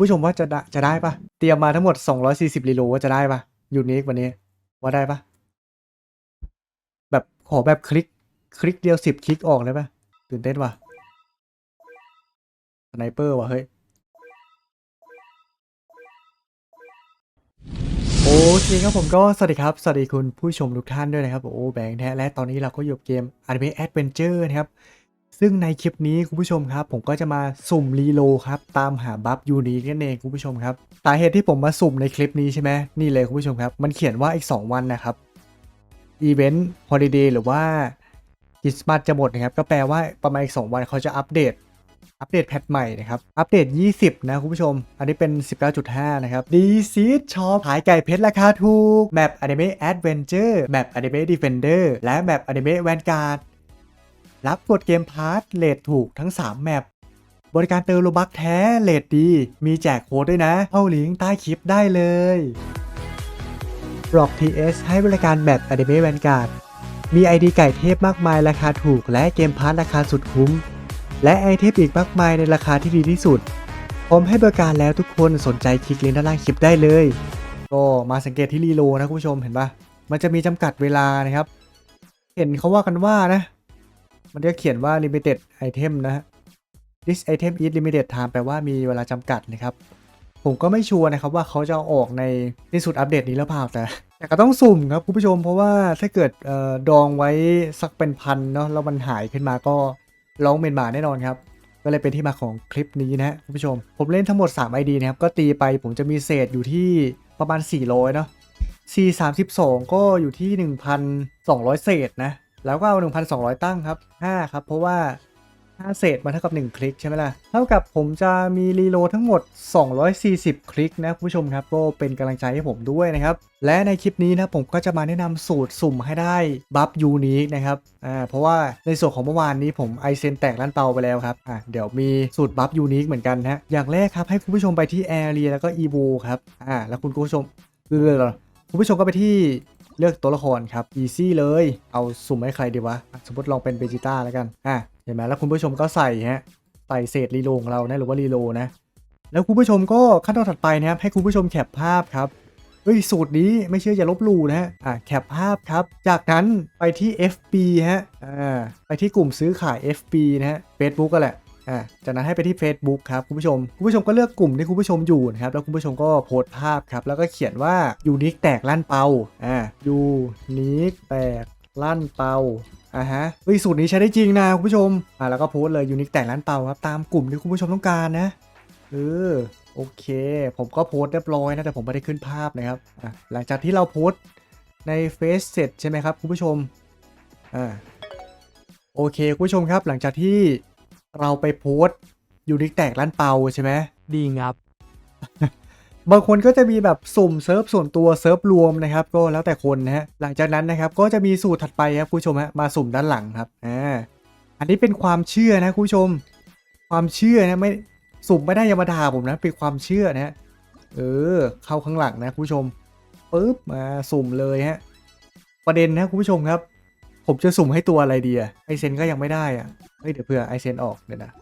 ผู้ชมว่าจะได้จะได้ปะเตรียมมาทั้งหมด 240รีโลว่าจะได้ปะยูนิควันนี้ ว่าได้ปะแบบขอแบบคลิก คลิกเดียวสิบคลิกออกได้ปะตื่นเต้นว่ะสไนเปอร์ว่ะเฮ้ย โอเคครับผมก็สวัสดีครับ สวัสดีคุณผู้ชมทุกท่านด้วยนะครับ โอ้แบงค์แท้และตอนนี้เราก็อยู่กับเกม Anime Adventure นะครับ ซึ่งในคลิปนี้คุณผู้ชมครับ ผมก็จะมาสุ่มรีโลครับ ตามหาบัฟยูนิคนั่นเองคุณผู้ชมครับสาเหตุที่ผมมาสุ่มในคลิปนี้ใช่ไหมนี่เลยคุณผู้ชมครับ มันเขียนว่าอีก 2 วันนะครับอีเวนต์ฮอลิเดย์หรือว่าคริสต์มาสจะหมดนะครับ ก็แปลว่าประมาณอีก 2 วันเขาจะอัปเดตอัปเดตแพทใหม่นะครับ อัปเดต 20 นะคุณผู้ชม อันนี้เป็น 19.5 นะครับดีซีดช็อปขายไก่เพชรราคาถูก แมปอนิเมะแอดเวนเจอร์แมปอนิเมะดีเฟนเดอร์และแมปอนิเมะแวนการ์ด รับกดเกมพาร์ทเลทถูกทั้ง 3 แมปบริการเติมโลบักแท้เลทดี มีแจกโค้ดด้วยนะ เข้าลิงก์ใต้คลิปได้เลยบล็อก TS ให้บริการแมปอนิเมะแวนการ์ดมี ID ไก่เทพมากมายราคาถูกและเกมพาร์ทราคาสุดคุ้ม และไอเทมอีกมากมายในราคาที่ดีที่สุด ผมให้บริการแล้วทุกคนสนใจคลิกลิงก์ด้านล่างคลิปได้เลย ก็มาสังเกตที่รีโลนะคุณผู้ชมเห็นปะมันจะมีจำกัดเวลานะครับ เห็นเขาว่ากันว่านะ มันจะเขียนว่า limited item นะฮะ this item is limited time แปลว่ามีเวลาจำกัดนะครับ ผมก็ไม่ชัวร์นะครับว่าเขาจะออกในที่สุดอัปเดตนี้หรือเปล่าแต่แต่ก็ต้องสุ่มครับคุณผู้ชมเพราะว่าถ้าเกิดเออดองไว้สักเป็นพันเนาะแล้วมันหายขึ้นมาก็ร้องเมนมาแน่นอนครับ ก็เลยเป็นที่มาของคลิปนี้นะคุณผู้ชม ผมเล่นทั้งหมด 3 ID นะครับ ก็ตีไปผมจะมีเศษอยู่ที่ประมาณ 400เนาะ4 32 ก็อยู่ที่ 1,200 เศษนะ แล้วก็เอา 1,200 ตั้งครับ 5 ครับ เพราะว่า 5 เศษมาเท่ากับ 1 คลิกใช่ไหมล่ะ เท่ากับผมจะมีรีโหลทั้งหมด 240 คลิกนะคุณผู้ชมครับ ก็เป็นกำลังใจให้ผมด้วยนะครับ และในคลิปนี้นะผมก็จะมาแนะนำสูตรสุ่มให้ได้บัฟยูนิคนะครับ อ่า เพราะว่าในส่วนของเมื่อวานนี้ผมไอเซนแตกลั่นเตาไปแล้วครับ อ่าเดี๋ยวมีสูตรบัฟยูนิคเหมือนกันนะฮะอย่างแรกครับให้คุณผู้ชมไปที่แอเรียแล้วก็อีโวครับ อ่า แล้วคุณผู้ชมเรื่อยๆคุณผู้ชมก็ไปที่ เลือกตัวละครครับ easy เลยเอาสุ่มให้ใครดีวะ สมมติลองเป็นเบจิต้าแล้วกันอ่าเห็นไหมแล้วคุณผู้ชมก็ใส่ฮะใส่เศษรีโลของเรานะหรือว่ารีโลนะ แล้วคุณผู้ชมก็ขั้นตอนถัดไปนะครับให้คุณผู้ชมแคปภาพครับเฮ้ยสูตรนี้ไม่เชื่ออย่าลบหลู่นะฮะ อ่าแคปภาพครับ จากนั้นไปที่ FB ฮะ อ่า ไปที่กลุ่มซื้อขาย FB นะฮะ Facebook ก็แหละ อ่าจากนั้นให้ไปที่ Facebook ครับคุณผู้ชมคุณผู้ชมก็เลือกกลุ่มที่คุณผู้ชมอยู่นะครับแล้วคุณผู้ชมก็โพสต์ภาพครับแล้วก็เขียนว่ายูนิคแตกลั่นเปาอ่ายูนิคแตกลั่นเปาอ่าฮะเฮ้ยสูตรนี้ใช้ได้จริงนะคุณผู้ชมอ่าแล้วก็โพสต์เลยยูนิคแตกลั่นเปาครับตามกลุ่มที่คุณผู้ชมต้องการนะเออโอเค ผมก็โพสต์เรียบร้อยนะแต่ผมไม่ได้ขึ้นภาพนะครับอะหลังจากที่เราโพสต์ในเฟซเสร็จใช่ไหมครับคุณผู้ชมอ่าโอเคคุณผู้ชมครับหลังจากที่ เราไปโพสต์ยูนิคแตกล้านเปาใช่ไหมดีงับ บางคนก็จะมีแบบสุ่มเซิร์ฟส่วนตัวเซิร์ฟรวมนะครับ ก็แล้วแต่คนนะฮะหลังจากนั้นนะครับก็จะมีสูตรถัดไปครับคุณผู้ชมฮะมาสุ่มด้านหลังครับอ่าอันนี้เป็นความเชื่อนะคุณผู้ชม ความเชื่อนะไม่สุ่มไม่ได้อยามาด่าผมนะเป็นความเชื่อนะฮะเออ เข้าข้างหลังนะคุณผู้ชมปุ๊บมาสุ่มเลยฮะประเด็นนะคุณผู้ชมครับ ผมจะสุ่มให้ตัวอะไรดีอะไอเซนก็ยังไม่ได้อะเฮ้ยเดี๋ยวเผื่อไอเซนออกเดี๋ยวนะ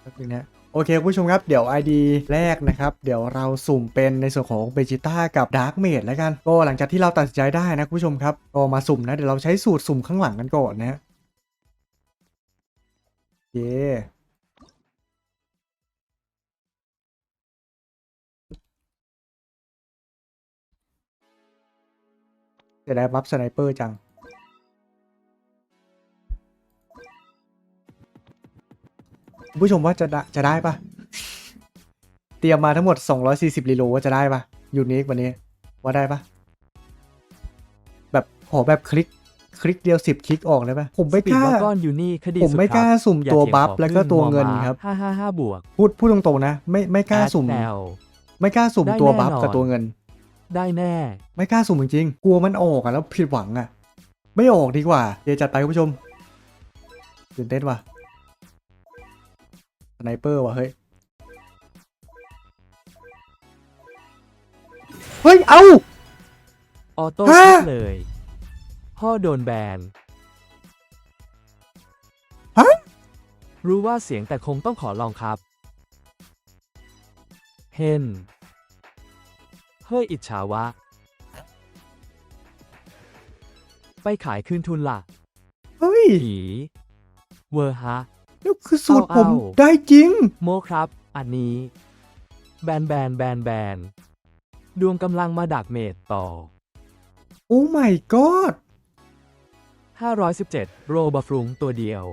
แป๊บนึงนะโอเคคุณผู้ชมครับเดี๋ยว ID แรกนะครับ เดี๋ยวเราสุ่มเป็นในส่วนของเบจิต้ากับดาร์กเมดแล้วกัน ก็หลังจากที่เราตัดสินใจได้นะคุณผู้ชมครับ ก็มาสุ่มนะ เดี๋ยวเราใช้สูตรสุ่มข้างหลังกันก่อนนะฮะโอเคเสียดายบัฟสไนเปอร์จัง คุณผู้ชมว่าจะได้จะได้ปะเตรียมมาทั้งหมด 240รีโลว่าจะได้ปะยูนิควันนี้ ว่าได้ปะแบบขอแบบคลิกคลิกเดียว 10 คลิกออกได้ปะผมไม่ปีกดล้าวาก้อนอยู่นี่คดีผมสุดไม่คกรัล้าบสุ่มอย่าตัวเถียงบัฟขอแล้วก็พึ่งตัวมอเงินม้าครับห้าห้าห้าบวกพูดพูดตรงๆนะ ไม่ไม่กล้าสุ่มแอดแซวไม่กล้าสุ่มได้ตัวแน่บัฟนอนกับตัวเงิน ได้แน่ ไม่กล้าสุ่มจริงๆกลัวมันออกอะแล้วผิดหวังอะไม่ออกดีกว่า เดี๋ยวจัดไปคุณผู้ชมตื่นเต้นว่ะ สไนเปอร์ว่ะเฮ้ย เฮ้ย เอาออโต้ฮะคิดเลย พ่อโดนแบนฮะ รู้ว่าเสียงแต่คงต้องขอลองครับ เฮเฮนเฮ้ย อิจฉาวะ ไปขายคืนทุนละเฮ้ย ผี เวอร์ฮะ นี่คือสูตรผมเอาได้จริง โมครับ อันนี้ แบนแบนแบนแบนดวงกำลังมาดักเมดต่อ โอ้ my god 517 โรบะฟรุงตัวเดียว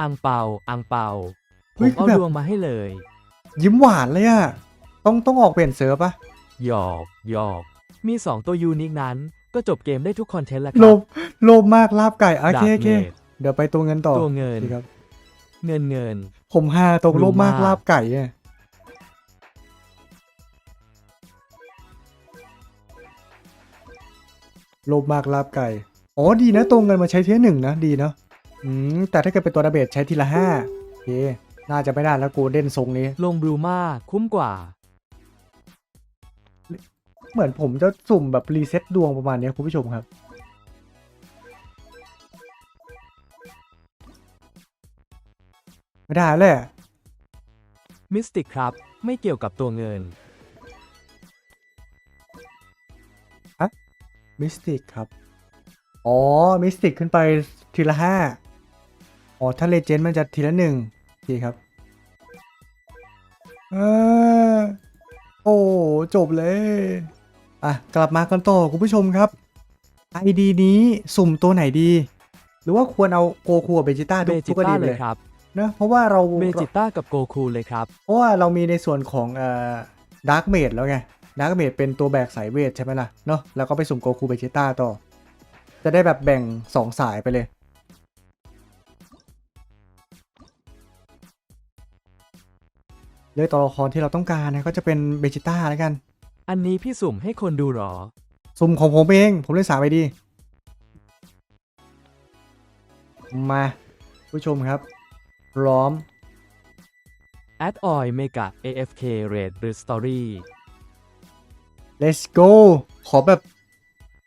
อังเปา อังเปา ผเฮ้มยเอาแบบ ดวงมาให้เลย ยิ้มหวานเลยอะต้องต้องออกเปลี่ยนเซิร์ฟปะหยอกหยอก มี 2 ตัวยูนิคนั้น ก็จบเกมได้ทุกคอนเทนต์แล้วคโลรับภโลภมากลาบไก่โอดัเคโอเค เมด เดี๋ยวไปตัวเงินต่อตัวเงินดีครับ เงินเงิน ผมหาตรงรู้โลภมากมากลาบไก่อะโลภมากลาบไก่ อ๋อดีนะตรงเงินมาใช้ทีละหนึ่งนะดีเนาะ อืมแต่ถ้าเกิดเป็นตัวดาเบจใช้ทีละห้าโอเค น่าจะไม่ได้แล้วกูเด่นทรงนี้ ลงบลูมาคุ้มกว่า เหมือนผมจะสุ่มแบบรีเซ็ตดวงประมาณเนี้ยคุณผู้ชมครับ ไม่ได้เลยอะมิสติกครับ ไม่เกี่ยวกับตัวเงิน มิสติกครับ อ๋อ มิสติกขึ้นไปทีละห้าอ๋อ ถ้าเลเจนด์มันจะทีละหนึ่งโอเคครับเออโอ้ จบเลย อะ กลับมากันต่อคุณผู้ชมครับ ID นี้สุ่มตัวไหนดี หรือว่าควรเอาโกคูกับเบจิต้าเบทุกจิทุกกรต้าณีเลเลยยครับเนอะเพราะว่าเราเบจิต้ากับโกคูเลยครับ เพราะว่าเรามีในส่วนของเอ่อดาร์กเมดแล้วไงดาร์กเมดเป็นตัวแบกสายเวทใช่ไหมล่ะเนาะแล้วก็ไปสุ่มโกคูเบจิต้าต่อ จะได้แบบแบ่งสองสายไปเลยเลือกตัวละครที่เราต้องการนะก็จะเป็นเบจิต้าแล้วกัน อันนี้พี่สุ่มให้คนดูหรอ สุ่มของผมเอง ผมเล่นสามไปดี มา ผู้ชมครับ พร้อม Add Oil Mega AFK Rate หรือ Story let's go ขอแบบ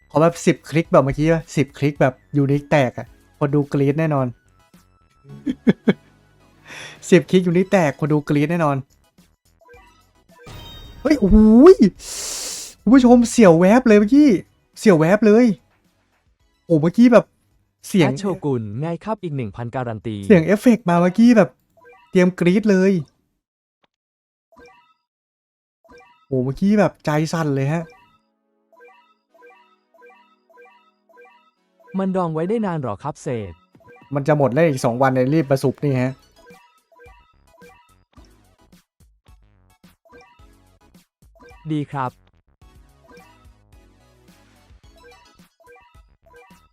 ขอแบบสิบคลิกแบบเมื่อกี้ป่ะสิบคลิกแบบยูนิคแตกอะ่ะคนดูกรี๊ดแน่นอนสิบคลิกยูนิคแตกคนดูกรี๊ดแน่นอน เฮ้ยโอ้โหยคุณผู้ชมเสี่ยวแวบเลยเมื่อกี้ เสี่ยวแวบเลย โอ้เมื่อกี้แบบ เสียง แอดโชกุนง่ายครับอีก1,000การันตี เสียงเอฟเฟกต์มาเมื่อกี้แบบ เตรียมกรี๊ดเลยโอ้เมื่อกี้แบบใจสั่นเลยฮะ มันดองไว้ได้นานหรอครับเศษ มันจะหมดแล้วอีกสองวันเลยรีบประสุบนี่ฮะ ดีครับ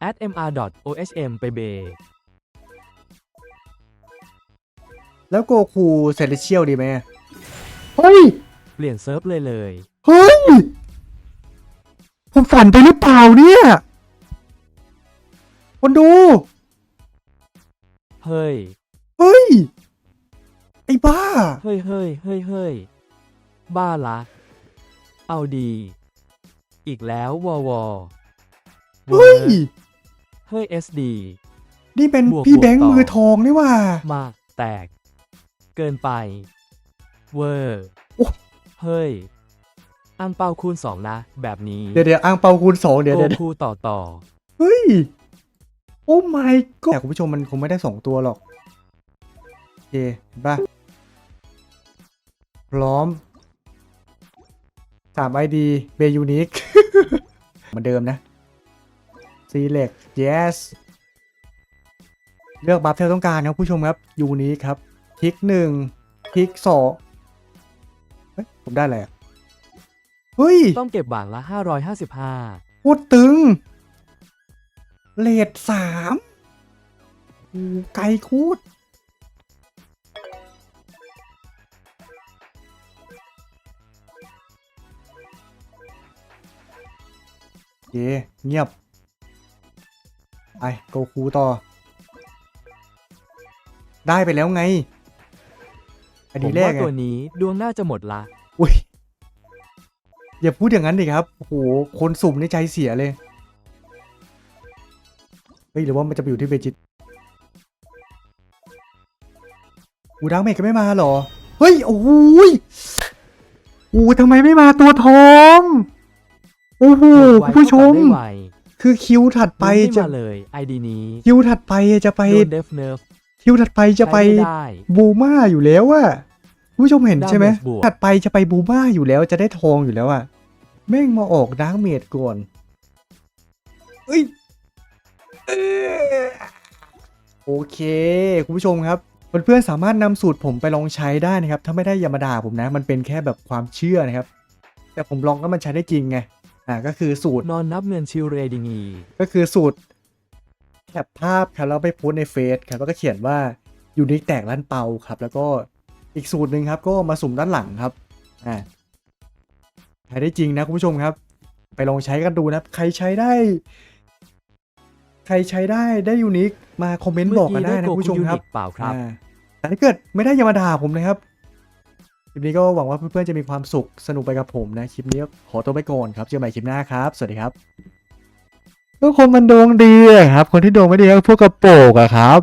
add mr.ohm ไปเบแล้วโกคูเซเลเชียลดีไหมเฮ้ย เปลี่ยนเซิร์ฟเลยเลย เฮ้ย ผมฝันไปหรือเปล่าเนี่ย คนดู เฮ้ย เฮ้ย ไอ้บ้า เฮ้ยเฮ้ยเฮ้ยเฮ้ยบ้าละ เอาดี อีกแล้ววอวอเฮ้ย เฮ้ย SD นี่เป็นบวกพี่บวกแบงค์ต่อ มือทองนี่ว่า มาแตก เกินไป เวอร์โอ้ เฮ้ยอังเปาคูณสองนะ แบบนี้เดี๋ยวเดี๋ยวอ่างเปาคูณสองเดี๋ยวโกเดี๋ยวคูต่อต่อ เฮ้ย โอ้ my god แต่คุณผู้ชมมันคงไม่ได้สองตัวหรอก โอเคเห็นปะพร้อมสามไอดีเบยูนิค เหมือนเดิมนะ select yes เลือกบัฟที่เราต้องการครับผู้ชมครับยูนิคครับคลิกหนึ่งคลิกสองเฮ้ยผมได้อะไรอะเฮ้ย ต้องเก็บหวางละ 555พูดตึง เลทสามโอ้ไกลคูดโอเคเงียบ ไปโกคูต่อ ได้ไปแล้วไง อันผมนี้แรกว่าไงตัวนี้ดวงน่าจะหมดละ อุ้ยอย่าพูดอย่างนั้นดิครับโอ้โหคนสุ่มในใจเสียเลย เฮ้ยหรือว่ามันจะไปอยู่ที่เบจิตอูดังเมกก็ไม่มาเหรอ เฮ้ยโอ้โหยโอ้ทำไมไม่มาตัวทอง โอ้โหหมดไวคุณผู้ชม เท่ากับได้ไว คือคิวถัดไปไม่จะมาเลยไอดีนี้คิวถัดไปจะไปโดนเดฟเนิร์ฟคิวถัดไปจะไปใช้ม่ได้บูมาอยู่แล้วอะคุณผู้ชมเห็นใช่ไหม Damage บวกถัดไปจะไปบูมาอยู่แล้วจะได้ทองอยู่แล้วอะแม่งมาออกดาร์กเมดก่อนเอ้ยเอ้ยโอเค คุณผู้ชมครับเพื่อนๆสามารถนำสูตรผมไปลองใช้ได้นะครับ ถ้าไม่ได้อย่ามาด่าผมนะ มันเป็นแค่แบบความเชื่อนะครับ แต่ผมลองก็มันใช้ได้จริงไง อ่าก็คือสูตรนอนนับเงินชิลเรดิงีก็คือสูตรแคปภาพครับแล้วไปโพสต์ในเฟซครับแล้วก็เขียนว่ายูนิคแตกลั่นเปาครับ แล้วก็อีกสูตรหนึ่งครับ ก็มาสุ่มด้านหลังครับอ่าใช้ได้จริงนะคุณผู้ชมครับ ไปลองใช้กันดูนะครับใครใช้ได้ ใครใช้ได้ได้ยูนิคมาคอมเมนต์บอกกันได้นะคุณผู้ชมครับเปล่าครับอ่าแต่ถ้าเกิดไม่ได้อย่ามาด่าผมนะครับ คลิปนี้ก็หวังว่าเพื่อนๆจะมีความสุขสนุกไปกับผมนะ คลิปนี้ขอตัวไปก่อนครับ เจอกันใหม่คลิปหน้าครับ สวัสดีครับ ก็คนมันดวงดีอะครับ คนที่ดวงไม่ดีก็พวกกระโปงอะครับ